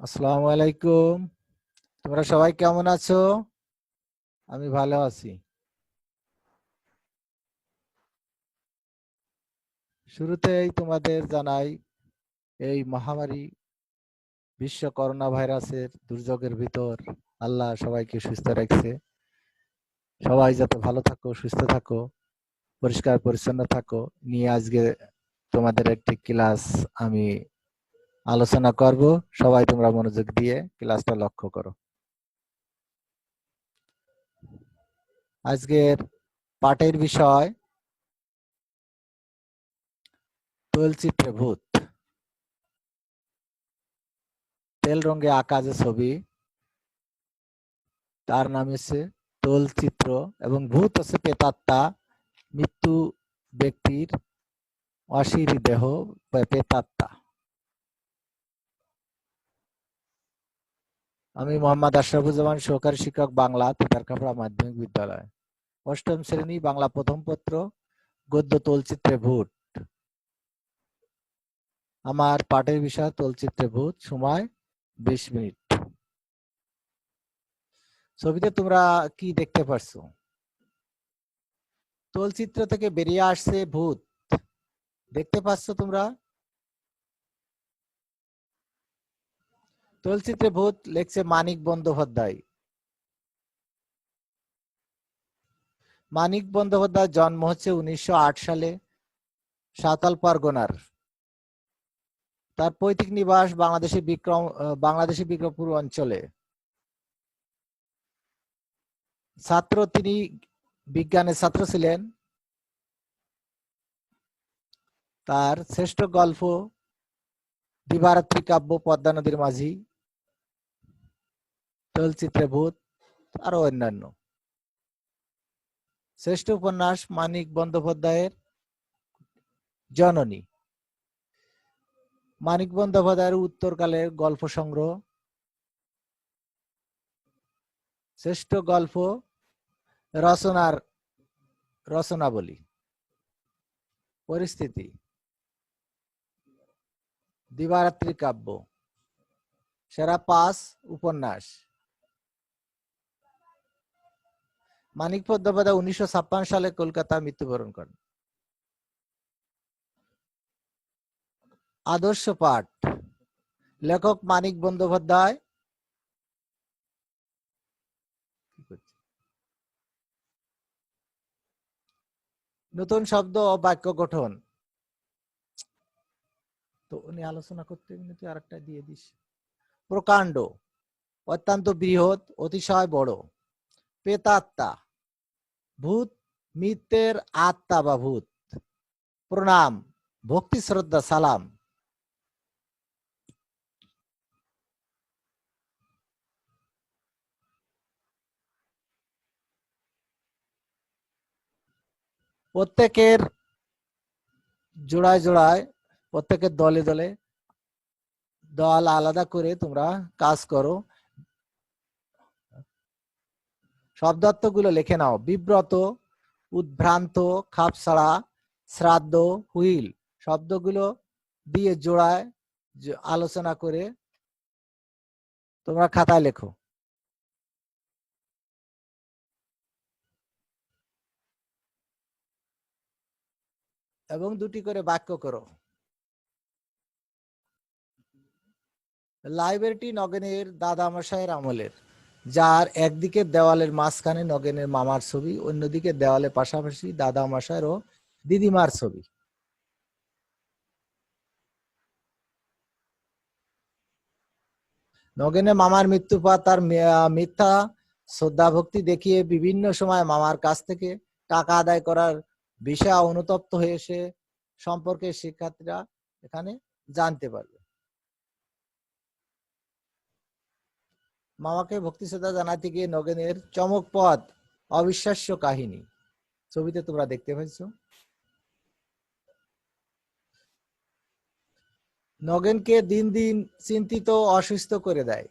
আসসালামু আলাইকুম। তোমরা সবাই কেমন আছো? আমি ভালো আছি। শুরুতেই তোমাদের জানাই, এই মহামারী বিশ্ব করোনা ভাইরাসের দুর্যোগের ভিতর আল্লাহ সবাইকে সুস্থ রাখছে। সবাই যাতে ভালো থাকো, সুস্থ থাকো, পরিষ্কার পরিচ্ছন্ন থাকো, নিয়ে আজকে তোমাদের একটি ক্লাস আমি আলোচনা করব। সবাই তোমরা মনোযোগ দিয়ে ক্লাসটা লক্ষ্য করো। আজকের পাঠের বিষয় তৈলচিত্রে ভূত তেল রঙে আঁকা যে ছবি, তার নাম হচ্ছে তৈলচিত্র এবং ভূত হচ্ছে পেতাত্মা মৃত্যু ব্যক্তির অশিরি দেহ পেতাত্মা আমি মোহাম্মদ আশরাফুজ্জামান সহকারী শিক্ষক বাংলা তিতারকাপড়া মাধ্যমিক বিদ্যালয়। অষ্টম শ্রেণি বাংলা প্রথম পত্র, গদ্য তলচিত্রে ভূত। আমার পাঠের বিষয় তলচিত্রে ভূত, সময় বিশ মিনিট। ছবিতে তোমরা কি দেখতে পারছ? তলচিত্র থেকে বেরিয়ে আসছে ভূত। দেখতে পাচ্ছ তোমরা? তলচিত্রে ভূত লেখছে মানিক বন্দ্যোপাধ্যায়। মানিক বন্দ্যোপাধ্যায় জন্ম হচ্ছে উনিশশো আট সালে সাঁতাল পরগনার। তার পৈতৃক নিবাস বাংলাদেশের বিক্রম, বাংলাদেশের বিক্রমপুর অঞ্চলে। ছাত্র তিনি বিজ্ঞানের ছাত্র ছিলেন। তার শ্রেষ্ঠ গল্প দিবারাত্রি কাব্য পদ্মা নদীর মাঝি। চলচ্চিত্রে ভূত আরও অন্যান্য। শ্রেষ্ঠ উপন্যাস মানিক বন্দ্যোপাধ্যায়ের জননী। মানিক বন্দ্যোপাধ্যায়ের উত্তরকালের গল্প সংগ্রহ। শ্রেষ্ঠ গল্প রচনার রচনাবলী। পরিস্থিতি। দিবারাত্রি কাব্য। সেরা পাস উপন্যাস। মানিক পদ্মপাধ্যায় উনিশশো ছাপ্পান্ন সালে কলকাতা মৃত্যুবরণ করেন। আদর্শ পাঠ। লেখক মানিক বন্দ্যোপাধ্যায়। নতুন শব্দ ও বাক্য গঠন। তো উনি আলোচনা করতে তুই আরেকটা দিয়ে দিস। প্রকাণ্ড। অত্যন্ত বৃহৎ, অতিশয় বড়। পেতাত্মা ভূত মিত্রের আত্মা বা ভূত। প্রণাম, ভক্তি, শ্রদ্ধা, সালাম। প্রত্যেকের জোড়ায় জোড়ায়, প্রত্যেকের দলে দলে দল আলাদা করে তোমরা কাজ করো। শব্দার্থগুলো লিখে নাও। বিব্রত, উদ্ভ্রান্ত, খাপছাড়া, শ্রাদ্ধ, হুইল। শব্দগুলো দিয়ে জোড়ায় আলোচনা করে তোমরা খাতায় লেখো। এবং দুটি করে বাক্য করো। লাইব্রেরিটি নগেনের দাদামশাইয়ের আমলের। যার একদিকে দেওয়ালের মাঝখানে নগেনের মামার ছবি, অন্যদিকে দেওয়ালের পাশাপাশি দাদামশাইয়ের ও দিদিমার ছবি। নগেনের মামার মৃত্যুর পর তার মিথ্যা শ্রদ্ধা ভক্তি দেখিয়ে বিভিন্ন সময় মামার কাছ থেকে টাকা আদায় করার বিষয় অনুতপ্ত হয়ে সে সম্পর্কে শিক্ষার্থীরা এখানে জানতে পারবে। মামাকে ভক্তি শ্রদ্ধা জানাতে গিয়ে নগেনের চমক পথ অবিশ্বাস্য কাহিনী। ছবিতে তোমরা দেখতে পাচ্ছ নগেনকে দিন দিন চিন্তিত, অসুস্থ করে দেয়।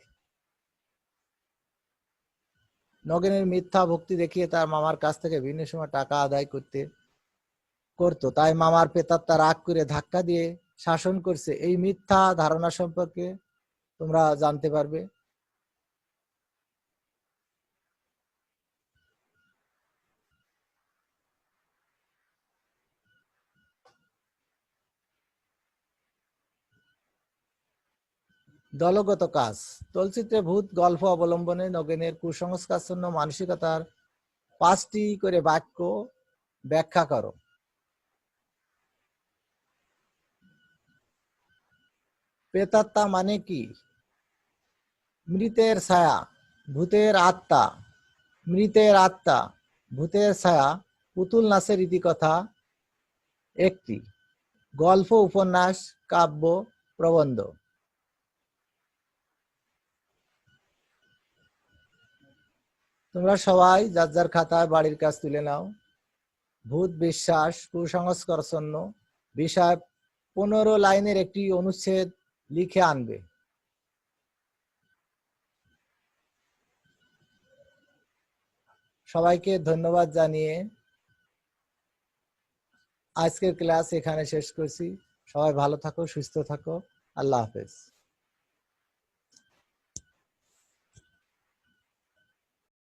নগেনের মিথ্যা ভক্তি দেখিয়ে তার মামার কাছ থেকে বিভিন্ন সময় টাকা আদায় করতে, করতো। তাই মামার পেতাত্তা রাগ করে ধাক্কা দিয়ে শাসন করছে। এই মিথ্যা ধারণা সম্পর্কে তোমরা জানতে পারবে। দলগত কাজ। চলচ্চিত্রে ভূত, গল্প অবলম্বনে নগেনের কুসংস্কারচ্ছন্ন মানসিকতার পাঁচটি করে বাক্য ব্যাখ্যা করো। প্রেতাত্মা মানে কি? মৃতের ছায়া, ভূতের আত্মা। মৃতের আত্মা, ভূতের ছায়া, পুতুল নাচের ইতিকথা একটি। গল্প, উপন্যাস, কাব্য, প্রবন্ধ। তোমরা সবাই যার যার খাতায় বাড়ির কাজ তুলে নাও। ভূত, বিশ্বাস কুসংস্কারচ্ছন্ন বিষয় পনেরো লাইনের একটি অনুচ্ছেদ লিখে আনবে। সবাইকে ধন্যবাদ জানিয়ে আজকের ক্লাস এখানে শেষ করছি। সবাই ভালো থাকো, সুস্থ থাকো। আল্লাহ হাফেজ।